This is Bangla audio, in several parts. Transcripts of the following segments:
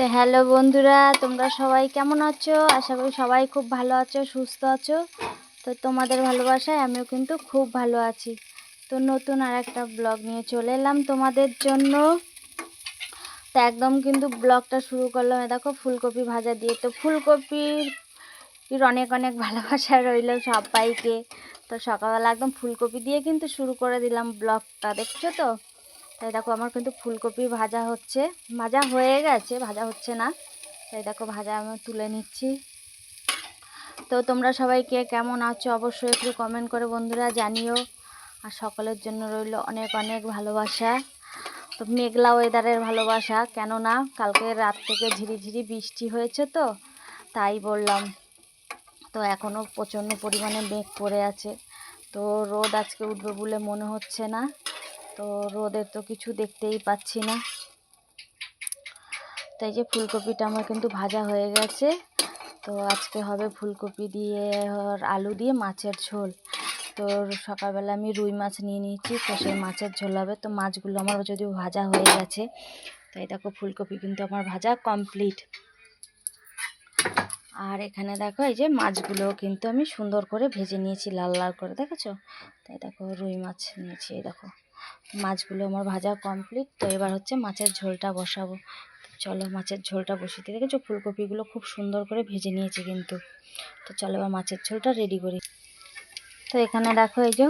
তো হ্যালো বন্ধুরা, তোমরা সবাই কেমন আছো? আশা করি সবাই খুব ভালো আছো, সুস্থ আছো। তো তোমাদের ভালোবাসায় আমিও কিন্তু খুব ভালো আছি। তো নতুন আর একটা ব্লগ নিয়ে চলে এলাম তোমাদের জন্য। তো একদম কিন্তু ব্লগটা শুরু করলাম। দেখো, ফুলকপি ভাজা দিয়ে। তো ফুলকপির অনেক অনেক ভালোবাসা রইল সবাইকে। তো সকালবেলা একদম ফুলকপি দিয়ে কিন্তু শুরু করে দিলাম ব্লগটা, দেখছ তো? তাই দেখো আমার কিন্তু ফুলকপি ভাজা হচ্ছে। ভাজা হয়ে গেছে, ভাজা হচ্ছে না। তাই দেখো ভাজা আমি তুলে নিচ্ছি। তো তোমরা সবাই কে কেমন আছো অবশ্যই একটু কমেন্ট করে বন্ধুরা জানিও। আর সকলের জন্য রইল অনেক অনেক ভালোবাসা। তো মেঘলা ওয়েদারের ভালোবাসা, কেননা কালকে রাত থেকে ঝিরিঝিরি বৃষ্টি হয়েছে তো, তাই বললাম। তো এখনও প্রচণ্ড পরিমাণে মেঘ পড়ে আছে। তো রোদ আজকে উঠবে বলে মনে হচ্ছে না। তো রোদের তো কিছু দেখতেই পাচ্ছি না। তাই যে ফুলকপিটা আমার কিন্তু ভাজা হয়ে গেছে। তো আজকে হবে ফুলকপি দিয়ে আলু দিয়ে মাছের ঝোল। তো সকালবেলা আমি রুই মাছ নিয়ে নিয়েছি, তো সেই মাছের ঝোল হবে। তো মাছগুলো আমার যদিও ভাজা হয়ে গেছে, তাই দেখো ফুলকপি কিন্তু আমার ভাজা কমপ্লিট। আর এখানে দেখো এই যে মাছগুলো কিন্তু আমি সুন্দর করে ভেজে নিয়েছি, লাল লাল করে, দেখেছ? তাই দেখো রুই মাছ নিয়েছি, এই দেখো। মাছগুলো আমার ভাজা কমপ্লিট তো এবার হচ্ছে মাছের ঝোলটা বসাবো। চলো মাছের ঝোলটা বসিয়ে দিয়ে দেখেছ ফুলকপিগুলো খুব সুন্দর করে ভেজে নিয়েছি কিন্তু। তো চলো এবার মাছের ঝোলটা রেডি করি। তো এখানে দেখো এই যে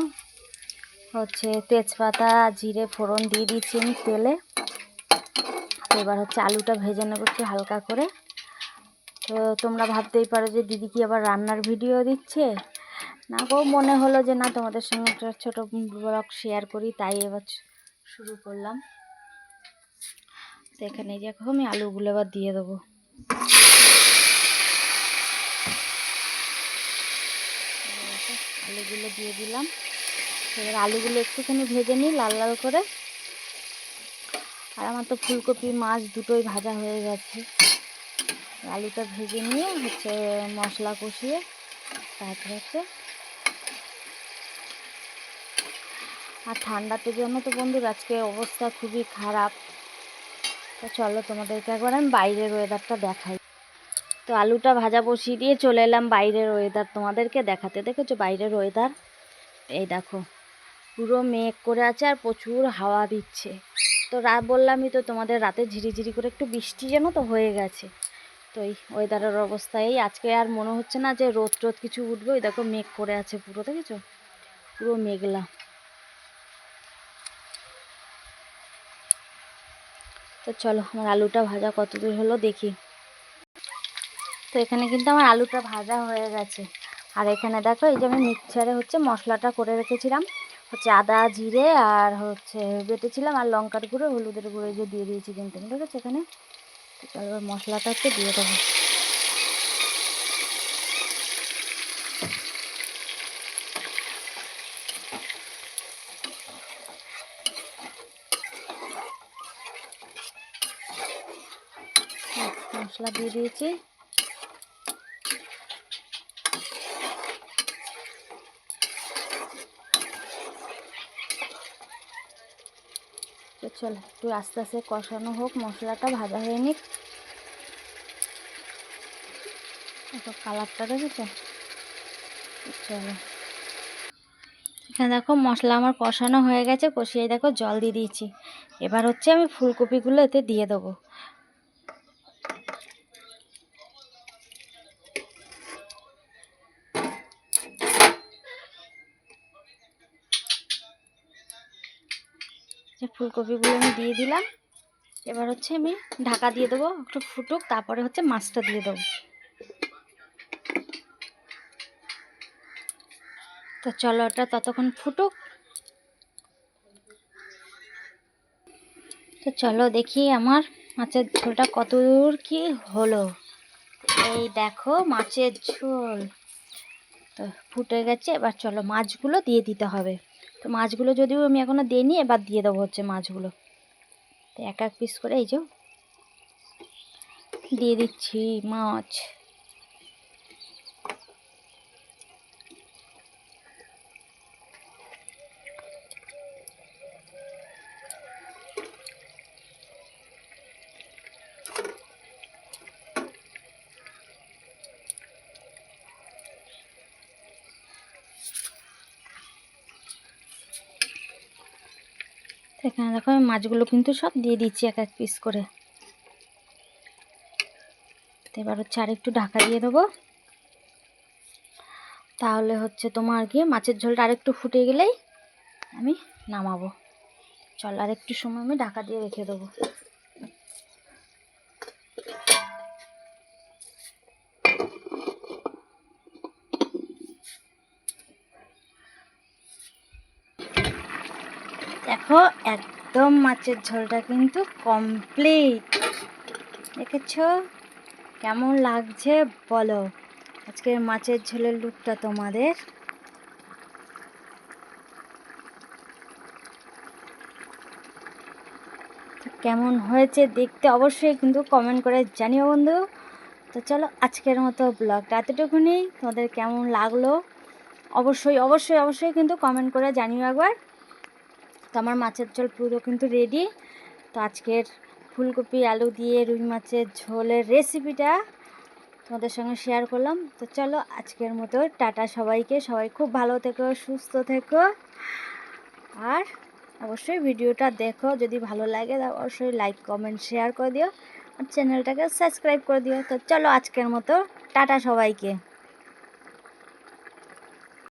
হচ্ছে তেজপাতা, জিরে, ফোড়ন দিয়ে দিচ্ছি আমি তেলে। তো এবার হচ্ছে আলুটা ভেজে নেব একটু হালকা করে। তো তোমরা ভাবতেই পারো যে দিদি কি আবার রান্নার ভিডিও দিচ্ছে? না গো মনে হলো যে, না, তোমাদের সঙ্গে একটা ছোটো ব্লগ শেয়ার করি, তাই এবার শুরু করলাম। তো এখানে দেখো, আমি আলুগুলো এবার দিয়ে দেবো। আলুগুলো দিয়ে দিলাম। এবার আলুগুলো একটুখানি ভেজে নিই, লাল লাল করে। আর আমার তো ফুলকপি, মাছ দুটোই ভাজা হয়ে গেছে। আলুটা ভেজে নিয়ে হচ্ছে মশলা কষিয়ে, তারপরে হচ্ছে আর ঠান্ডাতে জন্য তো বন্ধুর আজকে অবস্থা খুবই খারাপ। তো চলো তোমাদেরকে একবার আমি বাইরের ওয়েদারটা দেখাই। তো আলুটা ভাজা বসিয়ে দিয়ে চলে এলাম বাইরের ওয়েদার তোমাদেরকে দেখাতে দেখেছ বাইরের ওয়েদার এই দেখো, পুরো মেঘ করে আছে আর প্রচুর হাওয়া দিচ্ছে। তো রাত বললামই তো তোমাদের রাতে ঝিরিঝিরি করে একটু বৃষ্টি যেন তো হয়ে গেছে। তো এই ওয়েদারের অবস্থা এই। আজকে আর মনে হচ্ছে না যে রোদ টোদ কিছু উঠবে ওই দেখো মেঘ করে আছে পুরো, দেখেছ? পুরো মেঘলা। তো চলো, আমার আলুটা ভাজা কতদূর হলো দেখি। তো এখানে কিন্তু আমার আলুটা ভাজা হয়ে গেছে। আর এখানে দেখো, এই যে আমি মিক্সারে হচ্ছে মশলাটা করে রেখেছিলাম। হচ্ছে আদা, জিরে আর হচ্ছে বেটেছিলাম, আর লঙ্কার গুঁড়ো, হলুদের গুঁড়ো যে দিয়ে দিয়েছি কিন্তু ঠিক আছে এখানে? চলো মশলাটা হচ্ছে দিয়ে দেবো। মশলা দিয়ে দিয়েছি। তো চলো, একটু আস্তে আস্তে কষানো হোক, মশলাটা ভাজা হয়ে নিক। কালারটা দেখেছ? চলো। এখানে দেখো মশলা আমার কষানো হয়ে গেছে, কষিয়ে দেখো জল দিয়ে দিয়েছি। এবার হচ্ছে আমি ফুলকপিগুলো এতে দিয়ে দেবো। যে ফুলকপিগুলো আমি দিয়ে দিলাম। এবার হচ্ছে আমি ঢাকা দিয়ে দেবো, একটু ফুটুক, তারপরে হচ্ছে মাছটা দিয়ে দেবো। তো চলো ওটা ততক্ষণ ফুটুক। তো চলো দেখি আমার মাছের ঝোলটা কত দূর কি হলো। এই দেখো মাছের ঝোল। তো ফুটে গেছে, এবার চলো মাছগুলো দিয়ে দিতে হবে। তো মাছগুলো যদিও আমি এখনও দিইনি, এবার দিয়ে দেবো হচ্ছে মাছগুলো। তো এক এক পিস করে এই যে, দিয়ে দিচ্ছি মাছ। এখানে দেখো আমি মাছগুলো কিন্তু সব দিয়ে দিচ্ছি এক এক পিস করে। এবার হচ্ছে আর একটু ঢাকা দিয়ে দেবো। তাহলে হচ্ছে তোমার গিয়ে মাছের ঝোলটা আরেকটু ফুটে গেলেই আমি নামাবো। চল আর একটু সময় আমি ঢাকা দিয়ে রেখে দেবো। দেখো, একদম মাছের ঝোলটা কিন্তু কমপ্লিট দেখেছ? কেমন লাগছে বলো। আজকের মাছের ঝোলের লুকটা তোমাদের। কেমন হয়েছে দেখতে অবশ্যই কিন্তু কমেন্ট করে জানিও বন্ধু। তো চলো আজকের মতো ব্লগটা এতটুকুনি। তোমাদের কেমন লাগল? অবশ্যই অবশ্যই অবশ্যই কিন্তু কমেন্ট করে জানিও একবার। তো আমার মাছের ঝোল পুরো কিন্তু রেডি তো আজকের ফুলকপি, আলু দিয়ে রুই মাছের ঝোলের রেসিপিটা তোমাদের সঙ্গে শেয়ার করলাম। তো চলো আজকের মতো টাটা সবাইকে। সবাই খুব ভালো থেকো, সুস্থ থেকো। আর অবশ্যই ভিডিওটা দেখো। যদি ভালো লাগে অবশ্যই লাইক কমেন্ট শেয়ার করে দিও। আর চ্যানেলটাকে সাবস্ক্রাইব করে দিও। তো চলো আজকের মতো। টাটা সবাইকে।